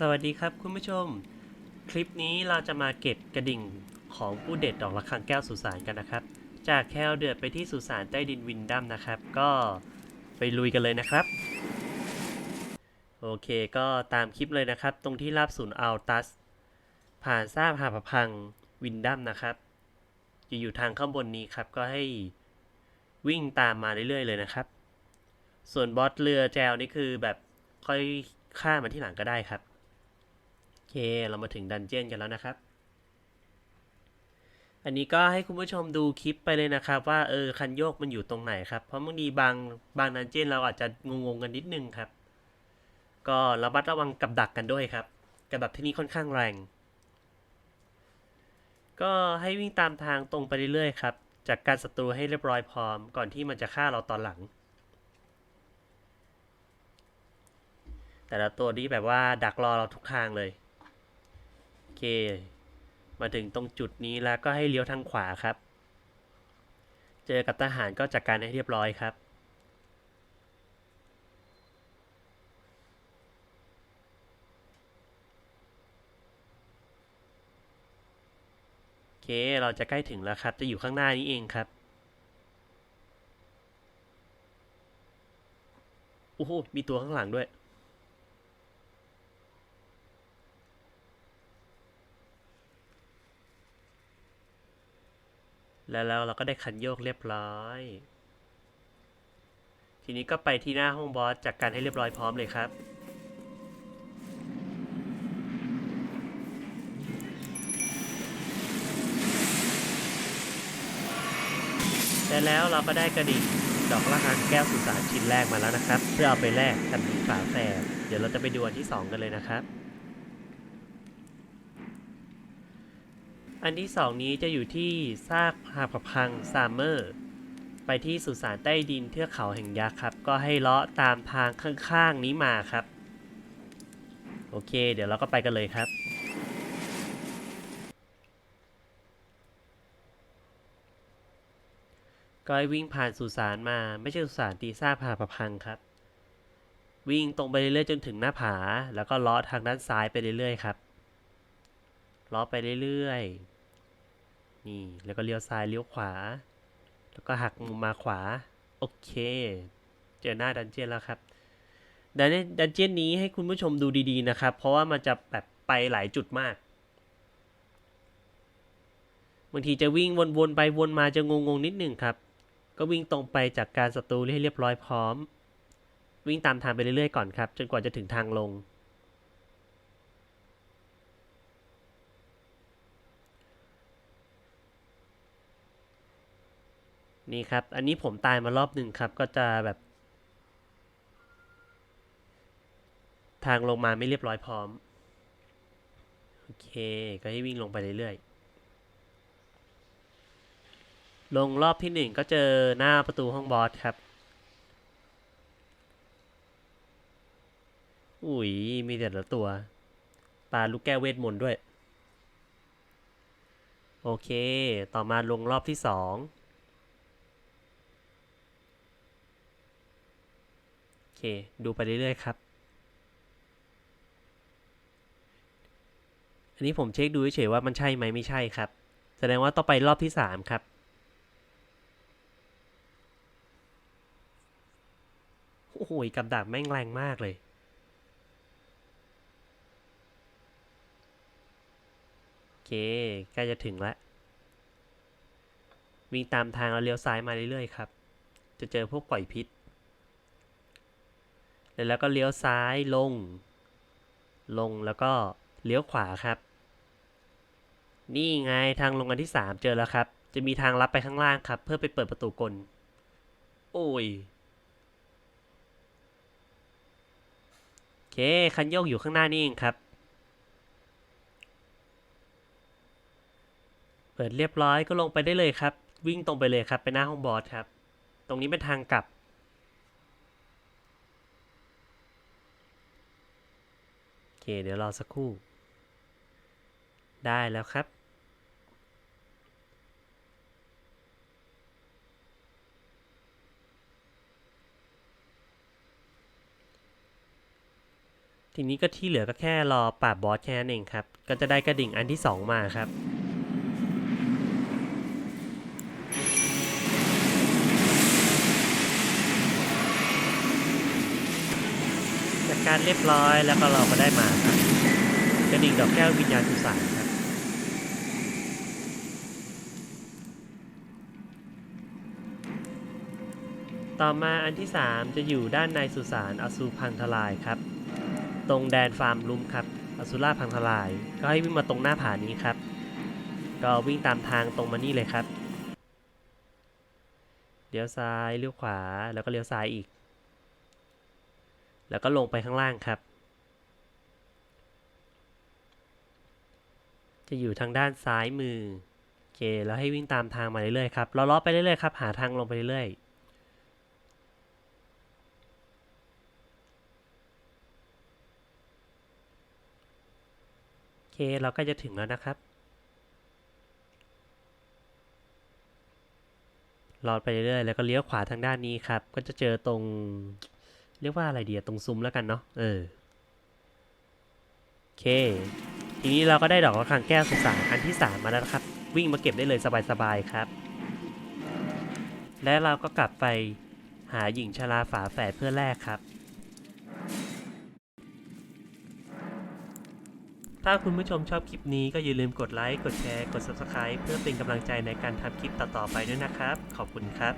สวัสดีครับคุณผู้ชม คลิปนี้เราจะมาเก็บกระดิ่งของผู้เด็ดดอกระฆังแก้วสุสานกันนะครับ จากแคลเดือดไปที่สุสานใต้ดินวินดัมนะครับ ก็ไปลุยกันเลยนะครับ โอเคก็ตามคลิปเลยนะครับ ตรงที่ราบศูนย์อัลตัส ผ่านซากหาผพังวินดัมนะครับจะอยู่ทางข้างบนนี้ครับก็ให้วิ่งตามมาเรื่อยๆเลยนะครับ ส่วนบอสเรือแจวนี่คือแบบค่อยฆ่ามันที่หลังก็ได้ครับ เคเรามาถึงดันเจียนกันแล้วนะครับ อันนี้ก็ให้คุณผู้ชมดูคลิปไปเลยนะครับ ว่าเออคันโยกมันอยู่ตรงไหนครับ เพราะบางทีบางบางดันเจียนเราอาจจะงงๆกันนิดนึงครับ ก็ระมัดระวังกับดักกันด้วยครับ กับดักที่นี่ค่อนข้างแรง ก็ให้วิ่งตามทางตรงไปเรื่อยๆครับ จากการศัตรูให้เรียบร้อยพร้อม ก่อนที่มันจะฆ่าเราตอนหลังแต่ละตัวนี้แบบว่าดักรอเราทุกทางเลย เค มาถึงตรงจุดนี้แล้วก็ให้เลี้ยวทางขวาครับ เจอกับทหารก็จัดการให้เรียบร้อยครับ โอเค เราจะใกล้ถึงแล้วครับ จะอยู่ข้างหน้านี้เองครับ โอ้โห มีตัวข้างหลังด้วย แล้วเราก็ได้คันโยกเรียบร้อย ทีนี้ก็ไปที่หน้าห้องบอสจัดการให้เรียบร้อยพร้อมเลยครับ แต่แล้วเราก็ได้กระดิ่งดอกละหังแก้วสุสานชิ้นแรกมาแล้วนะครับ เพื่อเอาไปแลกกับหญิงฝาแฝดเดี๋ยวเราจะไปดูอันที่ 2 กันเลยนะครับ อันที่ 2 นี้จะอยู่ที่ซากหาผพังซามเมอร์ ไปที่สุสานใต้ดินเทือกเขาแห่งยักษ์ครับ ก็ให้เลาะตามทางข้างๆนี้มาครับ โอเค เดี๋ยวเราก็ไปกันเลยครับก็ให้วิ่งผ่านสุสานมาไม่ใช่สุสานตีซ่าผาประพังครับ วิ่งตรงไปเรื่อยๆจนถึงหน้าผา แล้วก็เลาะทางด้านซ้ายไปเรื่อยๆครับเลาะไปเรื่อยๆ นี่แล้วก็เลี้ยวซ้ายเลี้ยวขวา แล้วก็หักมุมมาขวา โอเค เจอหน้าดันเจียนแล้วครับดันดันเจียนนี้ให้คุณผู้ชมดูดีๆนะครับ เพราะว่ามันจะแบบไปหลายจุดมากบางทีจะวิ่งวนๆไปวนมาจะงงๆนิดหนึ่งครับ ก็วิ่งตรงไปจากการศัตรูให้เรียบร้อยพร้อม วิ่งตามทางไปเรื่อยๆก่อนครับ จนกว่าจะถึงทางลง นี่ครับ อันนี้ผมตายมารอบหนึ่งครับ ก็จะแบบ ทางลงมาไม่เรียบร้อยพร้อม โอเค ก็ให้วิ่งลงไปเรื่อยๆ ลงรอบที่หนึ่งก็เจอหน้าประตูห้องบอสครับ อุ้ย มีแต่ละตัว ปลาลูกแก้วเวทมนต์ด้วย โอเค ต่อมาลงรอบที่สอง โอ เค ดูไปเรื่อยๆครับ อันนี้ผมเช็คดูเฉยๆว่ามันใช่ไหมไม่ใช่ครับ แสดงว่าต้องไปรอบที่สามครับโอ้โหกับดักแม่งแรงมากเลย โอเคใกล้จะถึงแล้ววิ่งตามทางแล้วเลี้ยวซ้ายมาเรื่อยๆครับ จะเจอพวกปล่อยพิษ แล้วก็เลี้ยวซ้ายลง ลงแล้วก็เลี้ยวขวาครับ นี่ไงทางลงอันที่สามเจอแล้วครับ จะมีทางลับไปข้างล่างครับ เพื่อไปเปิดประตูกล โอ้ยโอเคคันโยกอยู่ข้างหน้านี่เองครับ เปิดเรียบร้อยก็ลงไปได้เลยครับ วิ่งตรงไปเลยครับไปหน้าห้องบอสครับ ตรงนี้เป็นทางกลับ โอ เคเดี๋ยวรอสักครู่ ได้แล้วครับ ทีนี้ก็ที่เหลือก็แค่รอปราบบอสแค่นั้นเองครับ ก็จะได้กระดิ่งอันที่สองมาครับ การเรียบร้อยแล้วก็เราก็ได้มาครับกระดิ่งดอกแก้ววิญญาณสุสานครับต่อมาอันที่ 3 จะอยู่ด้านในสุสานอสูรพังทลายครับ ตรงแดนฟาร์มลุมครับอสุราพังทลาย ก็ให้วิ่งมาตรงหน้าผานี้ครับ ก็วิ่งตามทางตรงมานี่เลยครับเลี้ยวซ้ายเลี้ยวขวาแล้วก็เลี้ยวซ้ายอีก แล้วก็ลงไปข้างล่างครับ จะอยู่ทางด้านซ้ายมือโอเคแล้วให้วิ่งตามทางมาเรื่อยๆครับเราล้อไปเรื่อยๆครับหาทางลงไปเรื่อยๆโอเคเราก็จะถึงแล้วนะครับ รอดไปเรื่อยๆ แล้วก็เลี้ยวขวาทางด้านนี้ครับ ก็จะเจอตรง เรียกว่าอะไรเดียตรงซุ้มแล้วกันเนาะเออโอเค ทีนี้เราก็ได้ดอกระฆังแก้วสุสานอันที่ 3 มาแล้วครับ วิ่งมาเก็บได้เลยสบายๆครับ และเราก็กลับไปหาหญิงชราฝาแฝดเพื่อแลกครับ ถ้าคุณผู้ชมชอบคลิปนี้ก็อย่าลืมกดไลค์ กดแชร์ กด Subscribe เพื่อเป็นกำลังใจในการทำคลิปต่อๆไปด้วยนะครับ ขอบคุณครับ